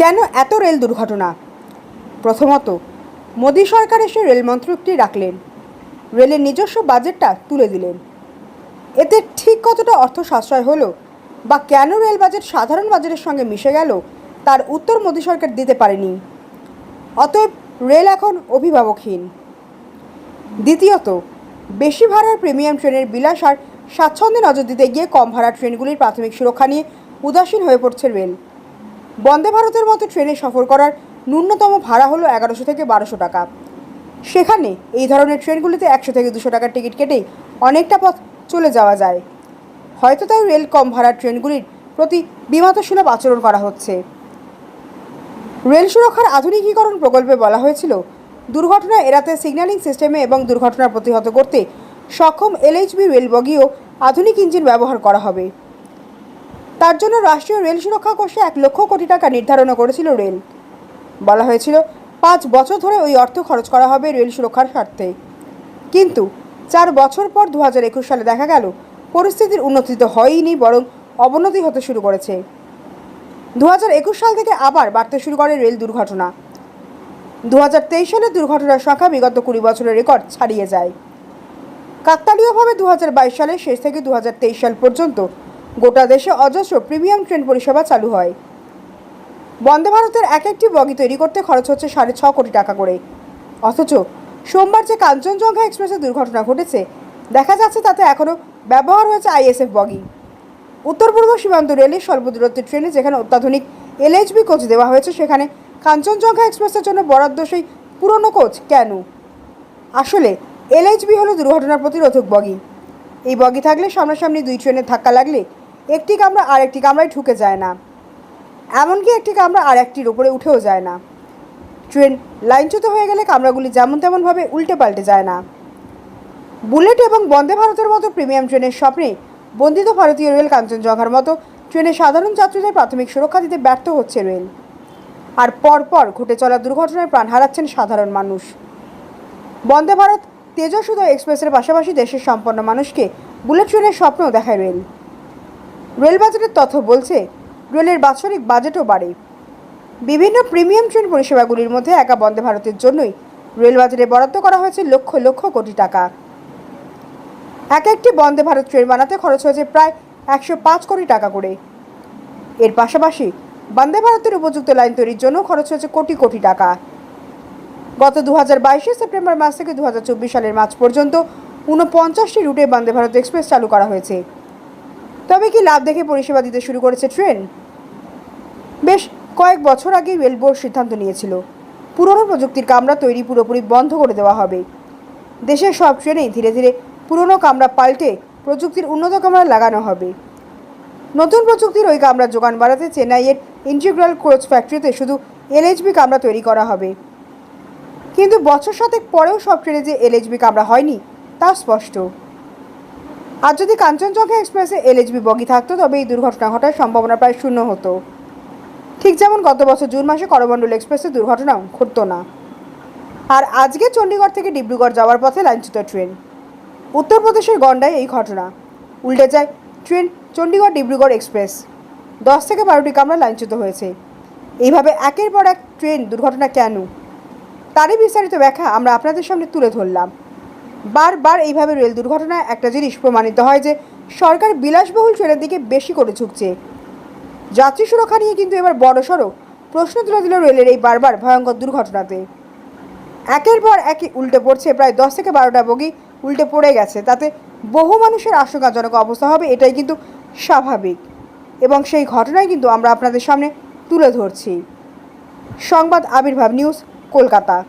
কেন এত রেল দুর্ঘটনা? প্রথমত, মোদী সরকার এসে রেল মন্ত্রকটি রাখলেন। রেলের নিজস্ব বাজেটটা তুলে দিলেন। এতে ঠিক কতটা অর্থ সাশ্রয় হলো বা কেন রেল বাজেট সাধারণ বাজেটের সঙ্গে মিশে গেল, তার উত্তর মোদী সরকার দিতে পারেনি। অতএব রেল এখন অভিভাবকহীন। দ্বিতীয়ত, বেশি ভাড়ার প্রিমিয়াম ট্রেনের বিলাস আর স্বাচ্ছন্দ্যে নজর দিতে গিয়ে কম ভাড়ার ট্রেনগুলির প্রাথমিক সুরক্ষা নিয়ে উদাসীন হয়ে পড়ছে রেল। বন্দে ভারতের মতো ট্রেনে সফর করার ন্যূনতম ভাড়া হলো এগারোশো থেকে বারোশো টাকা। সেখানে এই ধরনের ট্রেনগুলিতে একশো থেকে দুশো টাকার টিকিট কেটেই অনেকটা পথ চলে যাওয়া যায়। হয়তো তাই রেল কম ভাড়ার ট্রেনগুলির প্রতি বিমাতসুলভ আচরণ করা হচ্ছে। রেল সুরক্ষার আধুনিকীকরণ প্রকল্পে বলা হয়েছিল, দুর্ঘটনা এড়াতে সিগন্যালিং সিস্টেমে এবং দুর্ঘটনা প্রতিহত করতে সক্ষম এলএইচবি রেল বগিও আধুনিক ইঞ্জিন ব্যবহার করা হবে। তার জন্য রাষ্ট্রীয় রেল সুরক্ষা কোষে এক লক্ষ কোটি টাকা নির্ধারণ করেছিল রেল। বলা হয়েছিল, পাঁচ বছর ধরে ওই অর্থ খরচ করা হবে রেল সুরক্ষার স্বার্থে। কিন্তু চার বছর পর দু একুশ সালে দেখা গেল, পরিস্থিতির উন্নতি তো হয়ইনি, বরং অবনতি হতে শুরু করেছে। দু একুশ সাল থেকে আবার বাড়তে শুরু করে রেল দুর্ঘটনা। দু তেইশ সালের দুর্ঘটনার সংখ্যা বিগত কুড়ি বছরের রেকর্ড ছাড়িয়ে যায়। কাকতালীয়ভাবে দু হাজার বাইশ সালের শেষ থেকে দু হাজার তেইশ সাল পর্যন্ত গোটা দেশে অজস্র প্রিমিয়াম ট্রেন পরিষেবা চালু হয়। বন্দে ভারতের এক একটি বগি তৈরি করতে খরচ হচ্ছে সাড়ে ছ কোটি টাকা করে। অথচ সোমবার যে কাঞ্চনজঙ্ঘা এক্সপ্রেসের দুর্ঘটনা ঘটেছে, দেখা যাচ্ছে তাতে এখনও ব্যবহার হয়েছে আইএসএফ বগি। উত্তর পূর্ব সীমান্ত রেলের স্বল্প দূরত্বের ট্রেনে যেখানে অত্যাধুনিক এলএইচবি কোচ দেওয়া হয়েছে, সেখানে কাঞ্চনজঙ্ঘা এক্সপ্রেসের জন্য বরাদ্দ সেই পুরনো কোচ কেন? আসলে এলএইচবি হলো দুর্ঘটনা প্রতিরোধক বগি। এই বগি থাকলে সামনাসামনি দুই ট্রেনের ধাক্কা লাগলে একটি কামরা আর একটি কামরায় ঢুকে যায় না। এমনকি একটি কামরা আর একটির উপরে উঠেও যায় না। ট্রেন লাইনচ্যুত হয়ে গেলে কামরাগুলি যেমন তেমনভাবে উল্টে পাল্টে যায় না। বুলেট এবং বন্দে ভারতের মতো প্রিমিয়াম ট্রেনের স্বপ্নে বন্দিত ভারতীয় রেল কাঞ্চনজঙ্ঘার মতো ট্রেনে সাধারণ যাত্রীদের প্রাথমিক সুরক্ষা দিতে ব্যর্থ হচ্ছে রেল। আর পরপর ঘটে চলা দুর্ঘটনায় প্রাণ হারাচ্ছেন সাধারণ মানুষ। বন্দে ভারত তেজস্বুদ এক্সপ্রেসের পাশাপাশি দেশের সম্পন্ন মানুষকে বুলেট ট্রেনের স্বপ্ন দেখায় রেল। রেল বাজেটের তথ্য বলছে, রেলের বাৎসরিক বাজেটও বাড়ে। বিভিন্ন প্রিমিয়াম ট্রেন পরিষেবাগুলির মধ্যে একা বন্দে ভারতের জন্যই রেল বাজেটে বরাদ্দ করা হয়েছে লক্ষ লক্ষ কোটি টাকা। এক একটি বন্দে ভারত ট্রেন বানাতে খরচ হয়েছে প্রায় একশো পাঁচ কোটি টাকা করে। এর পাশাপাশি বন্দে ভারতের উপযুক্ত লাইন তৈরির জন্য খরচ হয়েছে কোটি কোটি টাকা। গত দু হাজার বাইশে সেপ্টেম্বর মাস থেকে দু হাজার চব্বিশ সালের মার্চ পর্যন্ত ঊনপঞ্চাশটি রুটে বন্দে ভারত এক্সপ্রেস চালু করা হয়েছে। তবে কি লাভ দেখে পরিষেবা দিতে শুরু করেছে ট্রেন? বেশ, কয়েক বছর আগে রেল বোর্ড সিদ্ধান্ত নিয়েছিল। পুরনো প্রযুক্তির কামরা তৈরি পুরোপুরি বন্ধ করে দেওয়া হবে। দেশের সব ট্রেনেই ধীরে ধীরে পুরনো কামরা পাল্টে প্রযুক্তির উন্নত কামরা লাগানো হবে। নতুন প্রযুক্তির ওই কামরা যোগান বাড়াতে চেন্নাইয়ের ইন্টিগ্রাল কোচ ফ্যাক্টরিতে শুধু এলএইচবি কামরা তৈরি করা হবে। কিন্তু বছর সাতেক পরেও সব ট্রেনে যে এলএইচবি কামরা হয়নি, তা স্পষ্ট। আর যদি কাঞ্চনজঙ্ঘা এক্সপ্রেসে এলএইচবি বগি থাকতো, তবে এই দুর্ঘটনা ঘটার সম্ভাবনা প্রায় শূন্য হতো। ঠিক যেমন গত বছর জুন মাসে করমণ্ডল এক্সপ্রেসে দুর্ঘটনাও ঘটতো না। আর আজকে চণ্ডীগড় থেকে ডিব্রুগড় যাওয়ার পথে লাইনচ্যুত ট্রেন। উত্তরপ্রদেশের গন্ডায় এই ঘটনা। উল্টে যায়, ট্রেন চণ্ডীগড় ডিব্রুগড় এক্সপ্রেস। দশ থেকে বারোটি কামরা লাইনচ্যুত হয়েছে। এইভাবে একের পর এক ট্রেন দুর্ঘটনা কেন? তারই বিস্তারিত ব্যাখ্যা আমরা আপনাদের সামনে তুলে ধরলাম। বারবার এইভাবে রেল দুর্ঘটনায় একটা জিনিস প্রমাণিত হয় যে সরকার বিলাসবহুল ট্রেনের দিকে বেশি করে ঝুঁকছে। যাত্রী সুরক্ষা নিয়ে কিন্তু এবার বড় বড়সড় প্রশ্ন তুলে দিল রেলের এই বারবার ভয়ঙ্কর দুর্ঘটনাতে। একের পর একই উল্টে পড়ছে, প্রায় দশ থেকে বারোটা বগি উল্টে পড়ে গেছে। তাতে বহু মানুষের আশঙ্কাজনক অবস্থা হবে, এটাই কিন্তু স্বাভাবিক। এবং সেই ঘটনায় কিন্তু আমরা আপনাদের সামনে তুলে ধরছি। সংবাদ আবির্ভাব নিউজ, কলকাতা।